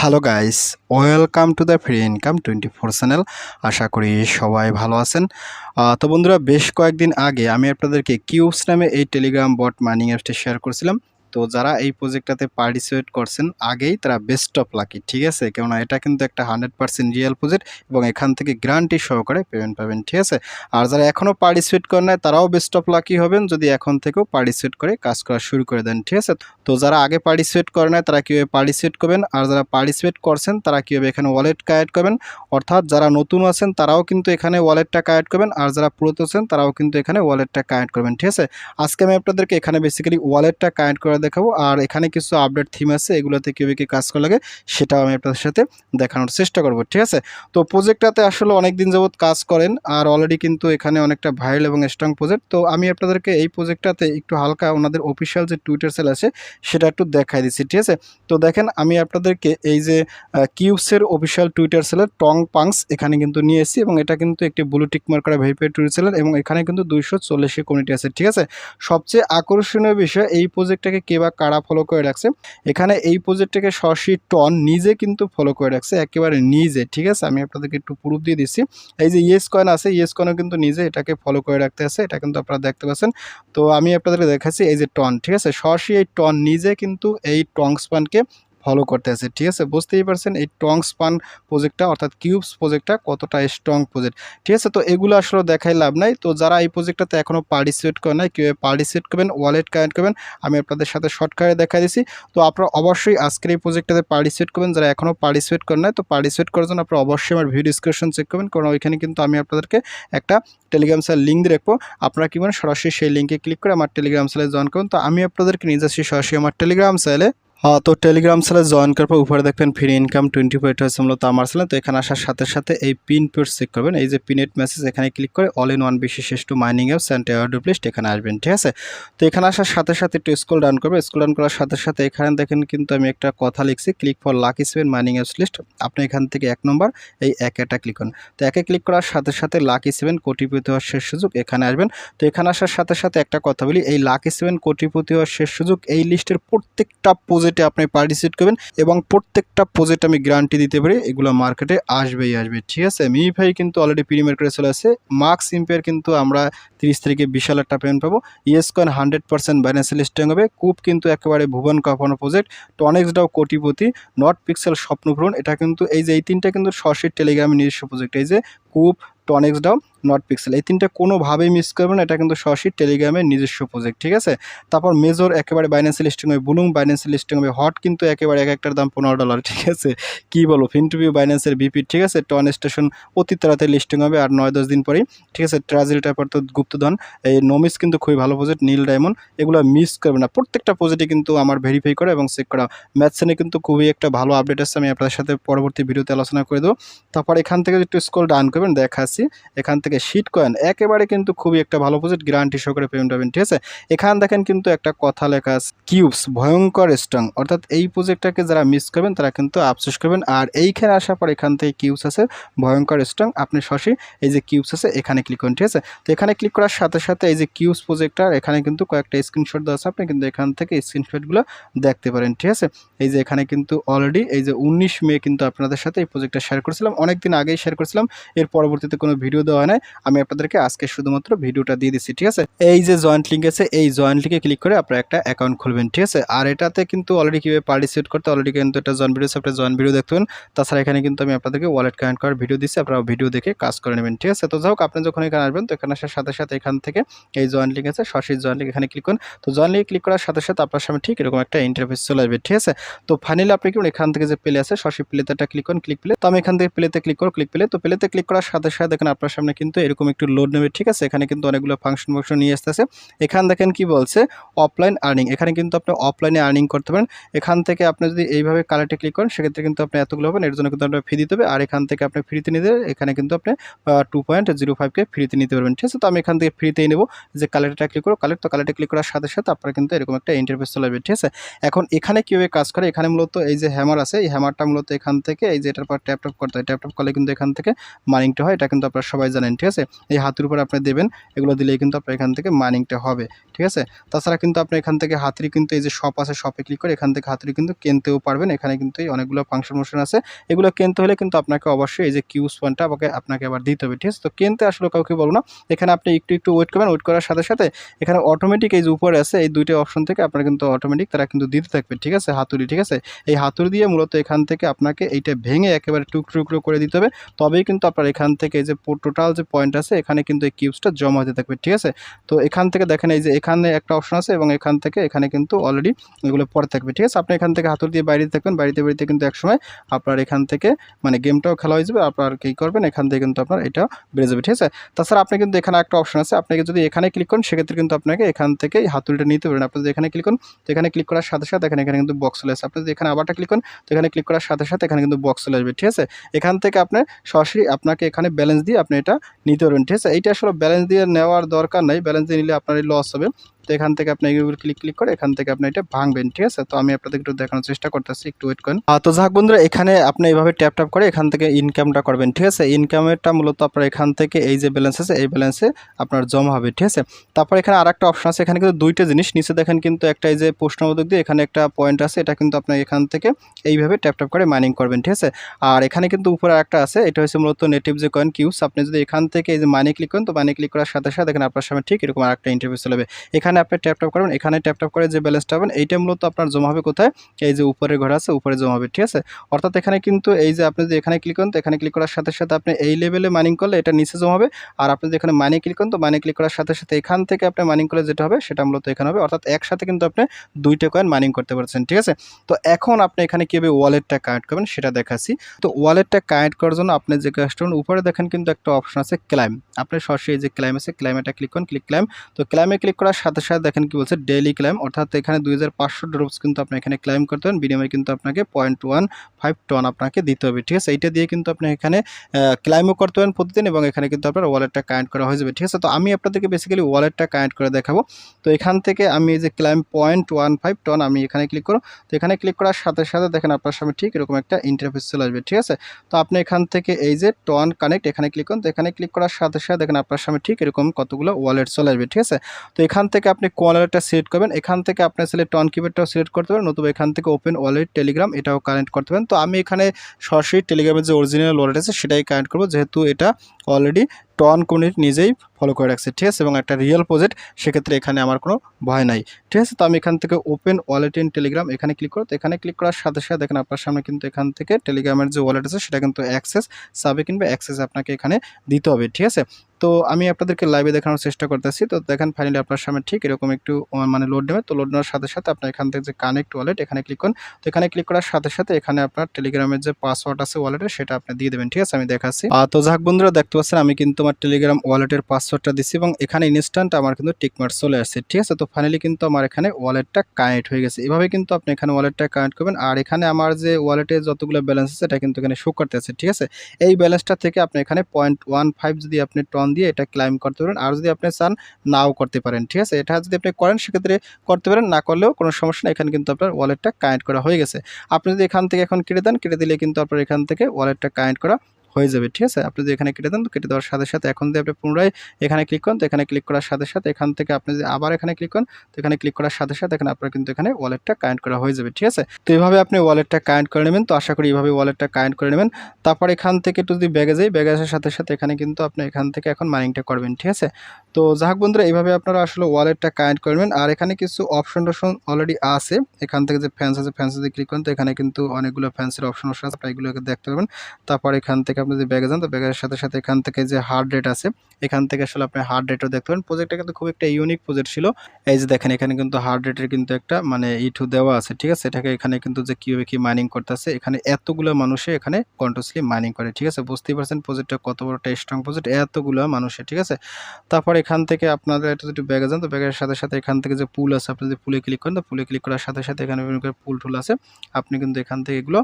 Hello guys welcome to the free income twenty four channel আশা করি সবাই ভালো আছেন। তো বন্ধুরা, বেশ কয়েকদিন আগে আমি আপনাদেরকে কিউবস নামে এই টেলিগ্রাম বট মাইনিং অ্যাপটি শেয়ার করছিলাম। তো যারা এই প্রজেক্টটাতে পার্টিসিপেট করছেন, আগেই তারা বেস্ট অফ লাকি ঠিক আছে? কেননা এটা কিন্তু একটা হান্ড্রেড পার্সেন্ট রিয়েল প্রজেক্ট এবং এখান থেকে গ্যারান্টি সহকারে পেমেন্ট পাবেন, ঠিক আছে? আর যারা এখনও পার্টিসিপেট করেন নাই, তারাও বেস্ট অফ লাকি হবেন, যদি এখন থেকেও পার্টিসিপেট করে কাজ করা শুরু করে দেন, ঠিক আছে? তো যারা আগে পার্টিসিপেট করে নাই, তারা কীভাবে পার্টিসিপেট করবেন? আর যারা পার্টিসিপেট করছেন, তারা কীভাবে এখানে ওয়ালেট কানেক্ট করবেন? অর্থাৎ যারা নতুন আছেন, তারাও কিন্তু এখানে ওয়ালেটটা কানেক্ট করবেন, আর যারা পুরাতন আছেন, তারাও কিন্তু এখানে ওয়ালেটটা কানেক্ট করবেন, ঠিক আছে? আজকে আমি আপনাদেরকে এখানে বেসিক্যালি ওয়ালেটটা কানেক্ট করে দেখাবো। আর এখানে কিছু আপডেট থিম আছে, এগুলোতে কীভাবে কী কাজ করা লাগে, সেটাও আমি আপনাদের সাথে দেখানোর চেষ্টা করব, ঠিক আছে? তো প্রজেক্টটাতে আসলে অনেক দিন যাবত কাজ করেন, আর অলরেডি কিন্তু এখানে অনেকটা ভাইরাল এবং স্ট্রং প্রজেক্ট তো আমি আপনাদেরকে এই প্রজেক্টটাতে একটু হালকা ওনাদের অফিসিয়াল যে টুইটার সেল আছে, সেটা একটু দেখাই দিচ্ছি, ঠিক আছে? তো দেখেন, আমি আপনাদেরকে এই যে কিউবসের অফিসিয়াল টুইটার সেলের টং পাংস এখানে কিন্তু নিয়ে এসেছি, এবং এটা কিন্তু একটি ব্লু টিক মার্ক করা ভেরিফাইড টুইটার সেলের এবং এখানে কিন্তু দুইশো চল্লিশে কমিটি আছে, ঠিক আছে? সবচেয়ে আকর্ষণীয় বিষয় এই প্রজেক্টটাকে কে বা কারা ফলো করে রাখছে, এখানে এই প্রজেক্টটাকে শশী টন নিজে কিন্তু ফলো করে রাখছে, একেবারে নিজে, ঠিক আছে? আমি আপনাদেরকে একটু প্রুফ দিয়ে দিচ্ছি। এই যে ইয়েস কয়েন আছে ইয়েস কয়েনও কিন্তু নিজে এটাকে ফলো করে রাখতে আছে, এটা কিন্তু আপনারা দেখতে পাচ্ছেন। তো আমি আপনাদেরকে দেখাচ্ছি এই যে টন ঠিক আছে? শশী এই টন নিজে কিন্তু এই টং স্পানকে ফলো করতে আছে। ঠিক আছে? বুঝতেই পারছেন এই টং স্পান প্রজেক্টটা অর্থাৎ কিউবস প্রজেক্টটা কতটা স্ট্রং প্রজেক্ট ঠিক আছে? তো এগুলো আসলে দেখাই লাভ নাই। তো যারা এই প্রজেক্টটাতে এখনও পার্টিসিপেট করে নাই, কীভাবে পার্টিসিপেট করবেন ওয়ালেট কানেক্ট করবেন, আমি আপনাদের সাথে শর্টকাটে দেখা দিছি। তো আপনারা অবশ্যই আজকের এই প্রজেক্টটাতে পার্টিসিপেট করবেন। যারা এখনও পার্টিসিপেট করেন নাই, তো পার্টিসিপেট করার জন্য আপনারা অবশ্যই আমার ভিডিও ডিসক্রিপশন চেক করবেন। কারণ ওইখানে কিন্তু আমি আপনাদেরকে একটা টেলিগ্রাম সেল লিঙ্ক দিয়ে রাখব। আপনারা কি করেন সরাসরি সেই লিঙ্কে ক্লিক করে আমার টেলিগ্রাম সেলে জয়েন করুন। তো আমি আপনাদেরকে নিয়ে যাচ্ছি সরাসরি আমার টেলিগ্রাম সেলে হ্যাঁ তো টেলিগ্রাম সেলে জয়েন করার পর উপরে দেখবেন ফ্রি ইনকাম টোয়েন্টি ফাইভ হচ্ছে মূলত আমার সেলে তো এখানে আসার সাথে সাথে এই পিন পেড চেক করবেন। এই যে পিনেট মেসেজ এখানে ক্লিক করে all in one to mining apps and air প্লেস্ট এখানে আসবেন, ঠিক আছে? তো এখানে আসার সাথে সাথে একটু স্কুল ডাউন করবে স্কুল ডাউন করার সাথে সাথে এখানে দেখেন কিন্তু আমি একটা কথা লিখছি click for lucky seven mining apps list আপনি এখান থেকে এক নম্বর এই একেটা ক্লিক করুন। তো একে ক্লিক করার সাথে সাথে লাকি সেভেন কোটিপতি হওয়ার শেষ সুযোগ এখানে আসবেন। তো এখানে আসার সাথে সাথে একটা কথা বলি, এই লাকি সেভেন কোটিপতি হওয়ার শেষ সুযোগ এই লিস্টের প্রত্যেকটা প্রজেক্টে আপনি পার্টিসিপেট করবেন এবং প্রত্যেকটা প্রজেক্ট আমি গ্যারান্টি দিতে পারি, এগুলো মার্কেটে আসবেই, আসবে। ঠিক আছে? মিফাই কিন্তু অলরেডি প্রিমিয়ার করে চলে আসছে। মার্কস ইম্পেয়ার কিন্তু আমরা তিরিশ তারিখে বিশাল একটা পেমেন্ট পাবো। ইয়েস কয়েন হান্ড্রেড পার্সেন্ট বাইন্যান্সিয়াল লিস্টিং হবে। কুপ কিন্তু একেবারে ভুবন কাপানো প্রজেক্ট টনেক্সডাও কোটিপতি। নট পিক্সেল স্বপ্নপূরণ। এটা কিন্তু এই যে, এই তিনটা কিন্তু সরাসরি টেলিগ্রামের নিজস্ব প্রজেক্ট এই যে কুপ টনেক্সডাও নট পিক্সেল এই তিনটা কোনোভাবেই মিস করবে না, এটা কিন্তু সরাসরি টেলিগ্রামের নিজস্ব প্রজেক্ট ঠিক আছে? তারপর মেজর একেবারে বাইন্যান্সিয়াল লিস্টিং হবে বুলুম বাইন্যান্সিয়াল লিস্টিং হবে হট কিন্তু একেবারে এক একটার দাম পনেরো ডলার ঠিক আছে? কী বলো ফিনটুবিউ বাইন্যান্সের বিপি ঠিক আছে? টন স্টেশন অতি তাড়াতাড়ি লিস্টিং হবে আর নয় দশ দিন পরেই, ঠিক আছে? ট্রাজিল টাইপার তো গুপ্তধন। এই নোমিস কিন্তু খুবই ভালো প্রজেক্ট নীল ডায়মন্ড এগুলো মিস করবে না। প্রত্যেকটা প্রজেক্টে কিন্তু আমার ভেরিফাই করা এবং চেক করা। ম্যাথসেনে কিন্তু খুবই একটা ভালো আপডেট আসছে আমি আপনাদের সাথে পরবর্তী ভিডিওতে আলোচনা করে দেবো। তারপর এখান থেকে একটু স্কোল ডান করবেন, দেখাচ্ছি। এখান থেকে শিট কয়েন একেবারে কিন্তু খুবই একটা ভালো প্রজেক্ট গ্যারান্টি সহকারে পেমেন্ট পাবেন, ঠিক আছে? এখান দেখেন কিন্তু একটা কথা লেখা আছে কিউবস ভয়ঙ্কর স্ট্রং অর্থাৎ এই প্রজেক্টটাকে যারা মিস করবেন, তারা কিন্তু আফসোস করবেন। আর এইখানে আসার পর এখান থেকে কিউবস আছে, ভয়ঙ্কর স্ট্রং আপনি সরাসরি এই যে কিউবস আছে, এখানে ক্লিক করুন, ঠিক আছে? তো এখানে ক্লিক করার সাথে সাথে এই যে কিউবস প্রজেক্টটার এখানে কিন্তু কয়েকটা স্ক্রিনশট দেওয়া আছে, আপনি কিন্তু এখান থেকে স্ক্রিনশটগুলো দেখতে পারেন, ঠিক আছে? এই যে এখানে কিন্তু অলরেডি এই যে উনিশ মে কিন্তু আপনাদের সাথে এই প্রজেক্টটা শেয়ার করেছিলাম, অনেকদিন আগেই শেয়ার করেছিলাম, এর পরবর্তীতে কোনো ভিডিও দেওয়া হয় নাই আমি আপনাদেরকে আজকে শুধুমাত্র ভিডিওটা দিয়ে দিচ্ছি ঠিক আছে? এই যে জয়েন্ট লিঙ্ক আছে এই জয়েন্ট লিঙ্কে ক্লিক করে আপনারা একটা অ্যাকাউন্ট খুলবেন ঠিক আছে? আর এটাতে কিন্তু অলরেডি কীভাবে পার্টিসিপেট করতে অলরেডি কিন্তু একটা জয়েন্ট ভিডিও আপনার জয়েন্ট ভিডিও দেখতে তাছাড়া এখানে কিন্তু আমি আপনাদেরকে ওয়ালেট কানেক্ট করার ভিডিও দিচ্ছি আপনারা ভিডিও দেখে কাজ করে নেবেন ঠিক আছে? তো যাই হোক আপনি যখন এখানে আসবেন তো এখানে আসার সাথে সাথে এখান থেকে এই জয়েন্ট লিঙ্ক আছে সরাসরি জয়েন্ট লিঙ্ক এখানে ক্লিক করুন। তো জয়েন্ট লিঙ্কে ক্লিক করার সাথে সাথে আপনার সামনে ঠিক এরকম একটা ইন্টারফেস চলে আসবে ঠিক আছে? তো ফাইনালি আপনি কি করুন, এখান থেকে যে প্লে আছে সরাসরি প্লেতে একটা ক্লিক করুন ক্লিক প্লে তো আমি এখান থেকে প্লেতে ক্লিক করো ক্লিক প্লে তো প্লেতে ক্লিক করার সাথে সাথে দেখেন আপনার সামনে কিন্তু এরকম একটু লোড নেবে, ঠিক আছে? এখানে কিন্তু অনেকগুলো ফাংশন ফাংশন নিয়ে আসতেছে। এখান দেখেন কি বলছে? অফলাইন আর্নিং এখানে কিন্তু আপনি অফলাইনে আর্নিং করতে পারেন। এখান থেকে আপনি যদি এইভাবে কালেক্টে ক্লিক করেন, সেক্ষেত্রে কিন্তু আপনি এতগুলো হবেন এর জন্য কিন্তু আপনার ফি দিতে হবে। আর এখান থেকে আপনি ফ্রিতে নিতে, এখানে কিন্তু আপনি টু পয়েন্ট জিরো ফাইভকে ফ্রিতে নিতে পারবেন। ঠিক আছে? তো আমি এখান থেকে ফ্রিতেই নেব। যে কালেক্টটা ক্লিক করো কালেক্ট তো কালেক্টে ক্লিক করার সাথে সাথে আপনার কিন্তু এরকম একটা ইন্টারফেস চলে আসবে। ঠিক আছে? এখন এখানে কীভাবে কাজ করে? এখানে মূলত এই যে হ্যামার আছে, এই হ্যামারটা মূলত এখান থেকে এই যে এটার পর ট্যাপ ট্যাপ করতে হয়। ট্যাপ ট্যাপ করলে কিন্তু এখান থেকে মার্নিংটা হয়। এটা কিন্তু আপনারা সবাই জানেন। ঠিক আছে? এই হাতের উপরে আপনি দেবেন, এগুলো দিলেই কিন্তু আপনার এখান থেকে মাইনিংটা হবে, ঠিক আছে? তাছাড়া কিন্তু আপনি এখান থেকে হাতুড়ি কিন্তু এই যে শপ আছে শপে ক্লিক করে এখান থেকে হাতুড়ি কিন্তু কিনতেও পারবেন। এখানে কিন্তু এই অনেকগুলো ফাংশন মোশন আছে। এগুলো কিনতে হলে কিন্তু আপনাকে অবশ্যই এই যে কিউস পয়েন্টটা আমাকে আপনাকে আবার দিতে হবে, ঠিক আছে? তো কিনতে আসলে কাউকে বলব না। এখানে আপনি একটু একটু ওয়েট করবেন ওয়েট করার সাথে সাথে এখানে অটোমেটিক এই যে উপরে আছে, এই দুইটা অপশন থেকে আপনার কিন্তু অটোমেটিক তারা কিন্তু দিতে থাকবে, ঠিক আছে? হাতুড়ি, ঠিক আছে? এই হাতুড়ি দিয়ে মূলত এখান থেকে আপনাকে এইটা ভেঙে একেবারে টুকরো টুকরো করে দিতে হবে। তবেই কিন্তু আপনার এখান থেকে এই যে টোটাল যে পয়েন্ট আছে, এখানে কিন্তু এই কিউবসটা জমা হতে থাকবে, ঠিক আছে? তো এখান থেকে দেখেন এই যে এখানে একটা অপশন আছে এবং এখান থেকে এখানে কিন্তু অলরেডি এগুলো পরে থাকবে, ঠিক আছে? আপনি এখান থেকে হাতুড়ি দিয়ে বাইরে থাকবেন বাড়িতে বাড়িতে কিন্তু একসময় আপনার এখান থেকে মানে গেমটাও খেলা হয়ে যাবে, আপনার কী করবেন? এখান থেকে কিন্তু আপনার এটা বেড়ে যাবে, ঠিক আছে? তাছাড়া আপনি কিন্তু এখানে একটা অপশন আছে আপনাকে যদি এখানে ক্লিক করেন, সেক্ষেত্রে কিন্তু আপনাকে এখান থেকে হাতুড়িটা নিতে পারেন আপনি যদি এখানে ক্লিক করেন, তো এখানে ক্লিক করার সাথে সাথে এখানে এখানে কিন্তু বক্স চলে আসে আপনি যদি এখানে আবারটা ক্লিক করেন, তো এখানে ক্লিক করার সাথে সাথে এখানে কিন্তু বক্স চলে আসবে, ঠিক আছে? এখান থেকে আপনার সরাসরি আপনাকে এখানে ব্যালেন্স দিয়ে আপনি এটা নিতে পারবেন, ঠিক আছে? এইটা আসলে ব্যালেন্স দিয়ে নেওয়ার দরকার নেই। ব্যালেন্স দিয়ে নিলে আপনার লস হবে। তো এখান থেকে আপনি এগুলো ক্লিক ক্লিক করে এখান থেকে আপনি এটা ভাঙবেন, ঠিক আছে? তো আমি আপনাদের একটু দেখানোর চেষ্টা করতেছি, একটু ওয়েট করেন। তো যাক বন্ধুরা, এখানে আপনি এইভাবে ট্যাপ ট্যাপ করে এখান থেকে ইনকামটা করবেন, ঠিক আছে? ইনকামেরটা মূলত আপনার এখান থেকে এই যে ব্যালেন্স আছে, এই ব্যালেন্সে আপনার জমা হবে, ঠিক আছে? তারপর এখানে আর একটা অপশন আছে, এখানে কিন্তু দুইটা জিনিস, নিচে দেখেন কিন্তু একটা এই যে প্রশ্নবোধক দিয়ে এখানে একটা পয়েন্ট আছে, এটা কিন্তু আপনার এখান থেকে এইভাবে ট্যাপ ট্যাপ করে মাইনিং করবেন, ঠিক আছে? আর এখানে কিন্তু উপরে একটা আছে, এটা হচ্ছে মূলত নেটিভ যে কয়েন কিউস আপনি যদি এখান থেকে এই যে মানি ক্লিক করেন, তো মানি ক্লিক করার সাথে সাথে দেখেন আপনার সামনে ঠিক এরকম আরেকটা ইন্টারভিউ চলবে যাবে। এখানে আপনি ট্যাপ ট্যাপ করবেন এখানে ট্যাপ ট্যাপ করে যে ব্যালেন্সটা পাবেন এইটা মূলত আপনার জমা হবে কোথায়? এই যে উপরে ঘর আছে উপরে জমা হবে ঠিক আছে? অর্থাৎ এখানে কিন্তু এই যে আপনি যদি এখানে ক্লিক করেন তো এখানে ক্লিক করার সাথে সাথে আপনি এই লেভেলে মাইনিং করলে এটা নিচে জমা হবে। আর আপনি যদি এখানে মানি ক্লিক করেন তো মানি ক্লিক করার সাথে সাথে এখান থেকে আপনি মাইনিং করলে যেটা হবে সেটা মূলত এখানে হবে। অর্থাৎ একসাথে কিন্তু আপনি দুইটা কয়েন মাইনিং করতে পারছেন ঠিক আছে? তো এখন আপনি এখানে কীভাবে ওয়ালেটটা কানেক্ট করবেন সেটা দেখাচ্ছি। তো ওয়ালেটটা কানেক্ট করার জন্য আপনি যে কাজটা করুন, উপরে দেখেন কিন্তু একটা অপশন আছে ক্লাইম আপনি সরাসরি যে ক্লাইম আছে ক্লাইমেটা ক্লিক করুন ক্লিক ক্লাইম তো ক্লাইমে ক্লিক করার সাথে সাথে দেখেন কি বলছে ডেইলি ক্লাইম অর্থাৎ এখানে দুই হাজার পাঁচশো ড্রপস কিন্তু আপনি এখানে ক্লাইম করতে পারেন, বিনিময়ে কিন্তু আপনাকে পয়েন্ট ওয়ান ফাইভ টন আপনাকে দিতে হবে, ঠিক আছে? এইটা দিয়ে কিন্তু আপনি এখানে ক্লাইমও করতে পারেন প্রতিদিন এবং এখানে কিন্তু আপনার ওয়ালেটটা কানেক্ট করা হয়ে যাবে, ঠিক আছে? তো আমি আপনাদেরকে বেসিক্যালি ওয়ালেটটা কানেক্ট করে দেখাবো। তো এখান থেকে আমি এই যে claim point one five TON আমি এখানে ক্লিক করো তো এখানে ক্লিক করার সাথে সাথে দেখেন আপনার সামনে ঠিক এরকম একটা ইন্টারফেস চলে আসবে, ঠিক আছে? তো আপনি এখান থেকে এই যে টন কানেক্ট এখানে ক্লিক করুন। তো এখানে ক্লিক করার সাথে সাথে দেখেন আপনার সামনে ঠিক এরকম কতগুলো ওয়ালেট চলে আসবে, ঠিক আছে? তো এখান থেকে আপনি কোয়ালেটটা সিলেক্ট করবেন, এখান থেকে আপনি আসলে টন কিপ্যাডটাও সিলেক্ট করতে পারেন নতুবা এখান থেকে ওপেন ওয়ালেট টেলিগ্রাম এটাও কানেক্ট করতে পারেন। তো আমি এখানে সরাসরি টেলিগ্রামের যে অরিজিনাল ওয়ালেট আছে, সেটাই কানেক্ট করব, যেহেতু এটা অলরেডি টন কমিউনিটি নিজেই ফলো করে রাখছে, ঠিক আছে? এবং একটা রিয়েল প্রজেক্ট সেক্ষেত্রে এখানে আমার কোনো ভয় নাই, ঠিক আছে? তো আমি এখান থেকে ওপেন ওয়ালেট ইন টেলিগ্রাম এখানে ক্লিক করো। তো এখানে ক্লিক করার সাথে সাথে দেখেন আপনার সামনে কিন্তু এখান থেকে টেলিগ্রামের যে ওয়ালেট আছে, সেটা কিন্তু অ্যাক্সেস সাবে কিংবা অ্যাক্সেস আপনাকে এখানে দিতে হবে, ঠিক আছে? তো আমি আপনাদেরকে লাইভে দেখানোর চেষ্টা করতেছি। তো দেখেন ফাইনালি আপনার সামনে ঠিক এরকম একটু মানে লোড নেবে। তো লোড নেওয়ার সাথে সাথে আপনার এখান থেকে যে কানেক্ট ওয়ালেট এখানে ক্লিক করুন। তো এখানে ক্লিক করার সাথে সাথে এখানে আপনার টেলিগ্রামের যে পাসওয়ার্ড আছে ওয়ালেটের সেটা আপনি দিয়ে দেবেন, ঠিক আছে? আমি দেখাচ্ছি। তো যাক বন্ধুরা, দেখতে পাচ্ছেন আমি কিন্তু আমার টেলিগ্রাম ওয়ালেটের পাসওয়ার্ডটা দিচ্ছি এবং এখানে ইনস্ট্যান্ট আমার কিন্তু টিকমার্ক চলে আসছে, ঠিক আছে? তো ফাইনালি কিন্তু আমার এখানে ওয়ালেটটা কানেক্ট হয়ে গেছে। এভাবে কিন্তু আপনি এখানে ওয়ালেটটা কানেক্ট করবেন। আর এখানে আমার যে ওয়ালেটে যতগুলো ব্যালেন্স আছে, এটা কিন্তু এখানে শো করতেছে ঠিক আছে? এই ব্যালেন্সটা থেকে আপনি এখানে পয়েন্ট ওয়ান ফাইভ যদি আপনি টন দিয়ে এটা ক্লাইম করতে পারেন, আর যদি আপনি চান নাও করতে পারেন, ঠিক আছে? এটা যদি আপনি করেন, সেক্ষেত্রে করতে পারেন, না করলেও কোনো সমস্যা নেই, এখানে কিন্তু আপনার ওয়ালেটটা কানেক্ট করা হয়ে গেছে। আপনি যদি এখান থেকে এখন কেটে দেন, কেটে দিলে কিন্তু আপনার এখান থেকে ওয়ালেটটা কানেক্ট করা হয়ে যাবে, ঠিক আছে? আপনি যদি এখানে কেটে দেন, তো কেটে দেওয়ার সাথে সাথে এখন যদি আপনি পুনরায় এখানে ক্লিক করেন, তো এখানে ক্লিক করার সাথে সাথে এখান থেকে আপনি যদি আবার এখানে ক্লিক করেন, তো এখানে ক্লিক করার সাথে সাথে এখানে আপনার কিন্তু এখানে ওয়ালেটটা কানেক্ট করা হয়ে যাবে, ঠিক আছে? তো এইভাবে আপনি ওয়ালেটটা কানেক্ট করে নেবেন, তো আশা করি এইভাবে ওয়ালেটটা কানেক্ট করে নেবেন। তারপর এখান থেকে একটু যদি ব্যাগে যাই ব্যাগে আসার সাথে সাথে এখানে কিন্তু আপনি এখান থেকে এখন মাইনিংটা করবেন, ঠিক আছে? তো যাক বন্ধুরা, এইভাবে আপনারা আসলে ওয়ালেটটা কানেক্ট করবেন আর এখানে কিছু অপশন টপশন অলরেডি আছে। এখান থেকে যে ফ্যান্স আছে ফ্যান্স যদি ক্লিক করেন, তো এখানে কিন্তু অনেকগুলো ফ্যান্সের অপশন অপশন আছে, আপনারা এগুলোকে দেখতে পারবেন। তারপর এখান থেকে আপনি যদি ব্যাগে যান, তো ব্যাগের সাথে সাথে এখান থেকে যে হার্ড রেট আছে, এখান থেকে আসলে আপনি হার্ড রেটও দেখতে পারেন। প্রজেক্টটা কিন্তু খুব একটা ইউনিক প্রজেক্ট ছিল। এই যে দেখেন, এখানে কিন্তু হার্ড রেটের কিন্তু একটা মানে ইটু দেওয়া আছে, ঠিক আছে? এটাকে এখানে কিন্তু যে কীভাবে কি মাইনিং করতেছে, এখানে এতগুলো মানুষে এখানে কন্টিনিউসলি মাইনিং করে, ঠিক আছে? বুঝতেই পারছেন প্রজেক্টটা কত বড় একটা স্ট্রং প্রজেক্ট এতগুলো মানুষের ঠিক আছে? তারপর এখান থেকে আপনাদের এটা যদি ব্যাগে যান, তো ব্যাগের সাথে সাথে এখান থেকে যে পুল আছে, আপনি যদি পুলে ক্লিক করেন, তো পুলে ক্লিক করার সাথে সাথে এখানে বিভিন্ন পুল টুল আছে। আপনি কিন্তু এখান থেকে এগুলো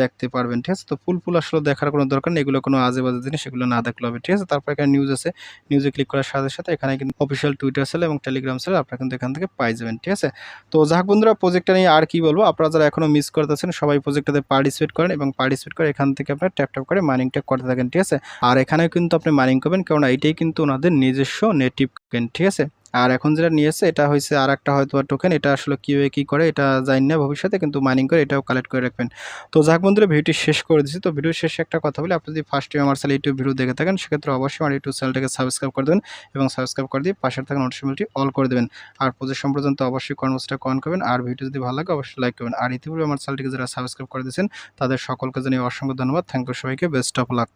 দেখতে পারবেন, ঠিক আছে? তো ফুল ফুল আসলে দেখার কোনো দরকার নেই। এগুলো কোনো আজে বাজে জিনিস সেগুলো না দেখলে হবে, ঠিক আছে? তারপর এখানে নিউজ আছে। নিউজে ক্লিক করার সাথে সাথে এখানে কিন্তু অফিসিয়াল টুইটার সেল এবং টেলিগ্রাম সেল আপনারা কিন্তু এখান থেকে পাই যাবেন, ঠিক আছে? তো যাক বন্ধুরা প্রজেক্টটা নিয়ে আর কি বলব? আপনারা যারা এখনও মিস করতেছেন সবাই প্রজেক্টটাতে পার্টিসিপেট করেন এবং পার্টিসিপেট করে এখান থেকে আপনার ট্যাপ ট্যাপ করে মাইনিংটা করতে থাকেন, ঠিক আছে? আর এখানেও কিন্তু আপনি মাইনিং করবেন কারণ এইটাই কিন্তু ওনাদের নিজস্ব নেটিভ টোকেন ঠিক আছে? আর এখন যেটা নিয়েছে, এটা হয়েছে আর একটা হয়তো টোকেন এটা আসলে কীভাবে কী করে, এটা জানি না ভবিষ্যতে, কিন্তু মাইনিং করে এটাও কালেক্ট করে রাখবেন। তো যাক বন্ধুরা, ভিডিওটি শেষ করে দিচ্ছি তো ভিডিও শেষে একটা কথা বলি, আপনি যদি ফার্স্ট টাইম আমার চ্যানেল ইউটিউব ভিডিও দেখে থাকেন, সেক্ষেত্রে অবশ্যই আমার ইউটিউব চ্যানেলটাকে সাবস্ক্রাইব করে দেবেন এবং সাবস্ক্রাইব করে দিয়ে পাশের থাকা নোটিফিকেশনটি অল করে দেবেন। আর প্রজেক্ট সম্পর্কে অবশ্যই কর্মসূচিটা কমেন্ট করবেন, আর ভিডিও যদি ভালো লাগে, অবশ্যই লাইক করবেন। আর ইতিপূর্বে আমার চ্যানেলটিকে যারা সাবস্ক্রাইব করে দিয়েছেন, তাদের সকলকে জানিয়ে অসংখ্য ধন্যবাদ। থ্যাংক ইউ সবাইকে বেস্ট অফ লাক